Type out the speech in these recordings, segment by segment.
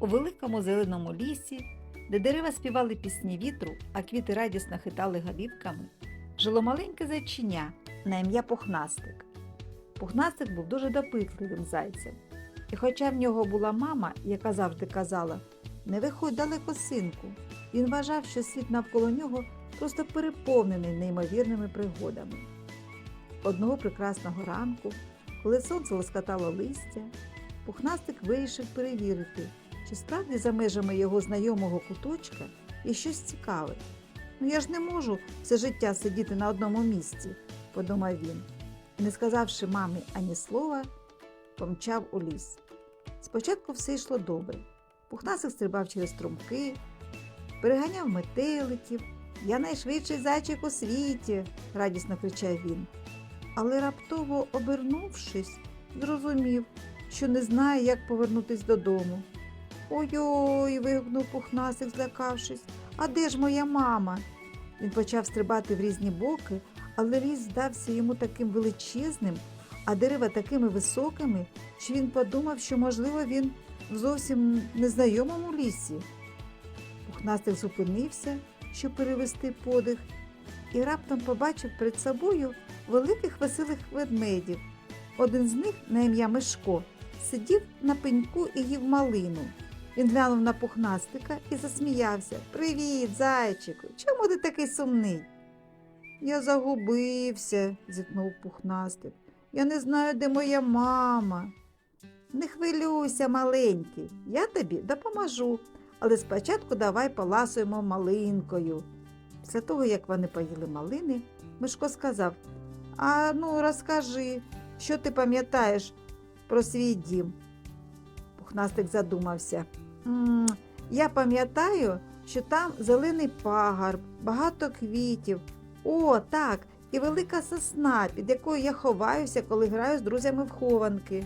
У великому зеленому лісі, де дерева співали пісні вітру, а квіти радісно хитали голівками, жило маленьке зайчиня на ім'я Пухнастик. Пухнастик був дуже допитливим зайцем. І хоча в нього була мама, яка завжди казала не виходь далеко, синку, він вважав, що світ навколо нього просто переповнений неймовірними пригодами. Одного прекрасного ранку, коли сонце лоскотало листя, Пухнастик вирішив перевірити, чи справді за межами його знайомого куточка є щось цікаве. Ну я ж не можу все життя сидіти на одному місці, подумав він, і, не сказавши мамі ані слова, помчав у ліс. Спочатку все йшло добре. Пухнастик стрибав через струмки, переганяв метеликів. Я найшвидший зайчик у світі, радісно кричав він. Але раптово обернувшись, зрозумів, що не знає, як повернутись додому. Ой-ой, вигукнув пухнасик, злякавшись. А де ж моя мама? Він почав стрибати в різні боки, але ліс здався йому таким величезним, а дерева такими високими, що він подумав, що, можливо, він в зовсім незнайомому лісі. Пухнастик зупинився, щоб перевести подих, і раптом побачив перед собою великих веселих ведмедів. Один з них, на ім'я Мишко, сидів на пеньку і їв малину. Він глянув на пухнастика і засміявся. Привіт, зайчику! Чому ти такий сумний? Я загубився, зітхнув пухнастик. Я не знаю, де моя мама. Не хвилюйся, маленький, я тобі допоможу, але спочатку давай поласуємо малинкою. Після того, як вони поїли малини, Мишко сказав: А ну, розкажи, що ти пам'ятаєш про свій дім? Пухнастик задумався. «М, Я пам'ятаю, що там зелений пагорб, багато квітів. О, так, і велика сосна, під якою я ховаюся, коли граю з друзями в хованки.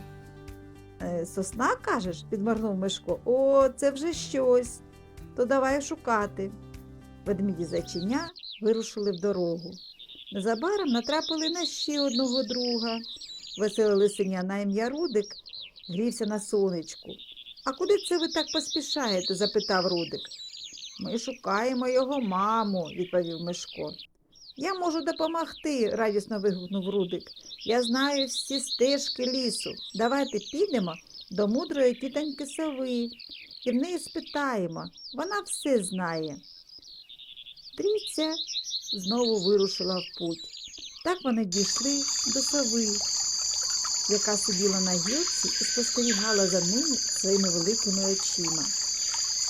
«Е, Сосна, кажеш? підморгнув Мишко. О, це вже щось. То давай шукати. Ведміді зайчиня вирушили в дорогу. Незабаром натрапили на ще одного друга. Веселе лисеня на ім'я Рудик грівся на сонечку. А куди це ви так поспішаєте? запитав Рудик. Ми шукаємо його маму, відповів Мишко. Я можу допомогти, радісно вигукнув Рудик. Я знаю всі стежки лісу. Давайте підемо до мудрої тітоньки сови і в неї спитаємо. Вона все знає. Трійця знову вирушила в путь. Так вони дійшли до сови, яка сиділа на гілці і спостерігала за ними своїми великими очима.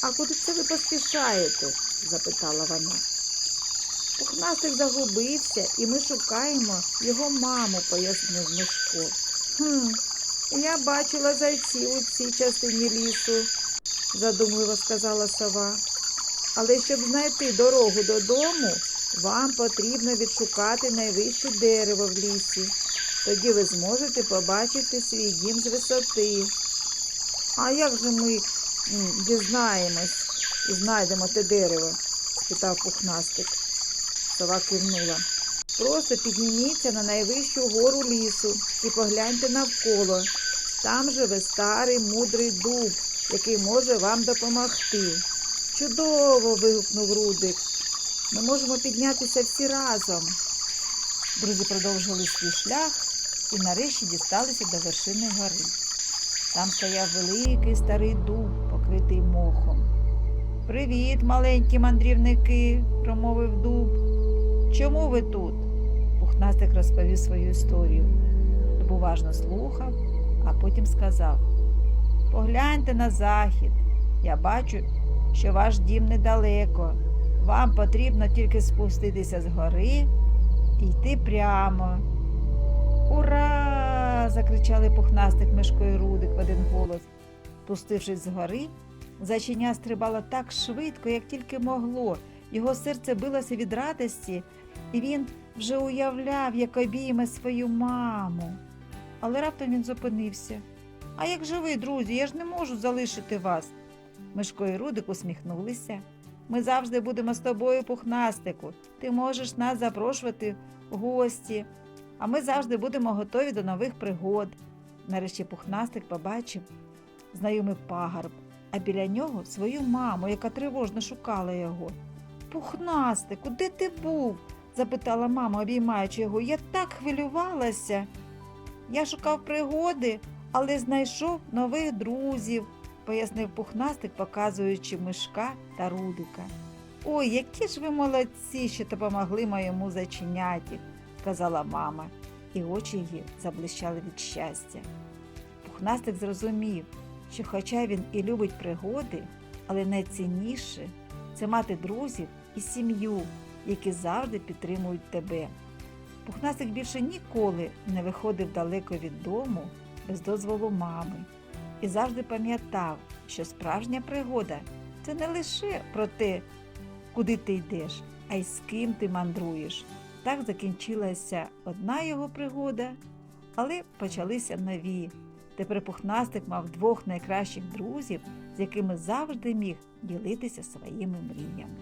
А куди це ви поспішаєте? запитала вона. Пухнастик загубився, і ми шукаємо його маму, пояснив Мишко. Хм, я бачила зайців у цій частині лісу, задумливо сказала сова. Але щоб знайти дорогу додому, вам потрібно відшукати найвище дерево в лісі. Тоді ви зможете побачити свій дім з висоти. А як же ми дізнаємось і знайдемо те дерево? спитав пухнастик. Сова кивнула. Просто підніміться на найвищу гору лісу і погляньте навколо. Там живе старий мудрий дуб, який може вам допомогти. Чудово. вигукнув Рудик. Ми можемо піднятися всі разом. Друзі продовжили свій шлях і нарешті дісталися до вершини гори. Там стояв великий старий дуб, покритий мохом. Привіт, маленькі мандрівники, промовив дуб. Чому ви тут? Пухнастик розповів свою історію. Дуб уважно слухав, а потім сказав: Погляньте на захід. Я бачу, що ваш дім недалеко. Вам потрібно тільки спуститися з гори і йти прямо. Ура! закричали пухнастик Мишко і Рудик в один голос. Спустившись з гори, зайчиня стрибало так швидко, як тільки могло. Його серце билося від радості, і він вже уявляв, як обійме свою маму. Але раптом він зупинився. А як же ви, друзі, я ж не можу залишити вас. Мишко і Рудик усміхнулися. Ми завжди будемо з тобою, пухнастику. Ти можеш нас запрошувати в гості, а ми завжди будемо готові до нових пригод. Нарешті пухнастик побачив знайомий пагорб, а біля нього свою маму, яка тривожно шукала його. Пухнастику, де ти був? запитала мама, обіймаючи його. Я так хвилювалася. Я шукав пригоди, але знайшов нових друзів, пояснив пухнастик, показуючи мишка та рудика. Ой, які ж ви молодці, що допомогли моєму зачиняті, сказала мама, і очі її заблищали від щастя. Пухнастик зрозумів, що хоча він і любить пригоди, але найцінніше це мати друзів і сім'ю, які завжди підтримують тебе. Пухнастик більше ніколи не виходив далеко від дому без дозволу мами і завжди пам'ятав, що справжня пригода це не лише про те, куди ти йдеш, а й з ким ти мандруєш. Так закінчилася одна його пригода, але почалися нові. Тепер пухнастик мав двох найкращих друзів, з якими завжди міг ділитися своїми мріями.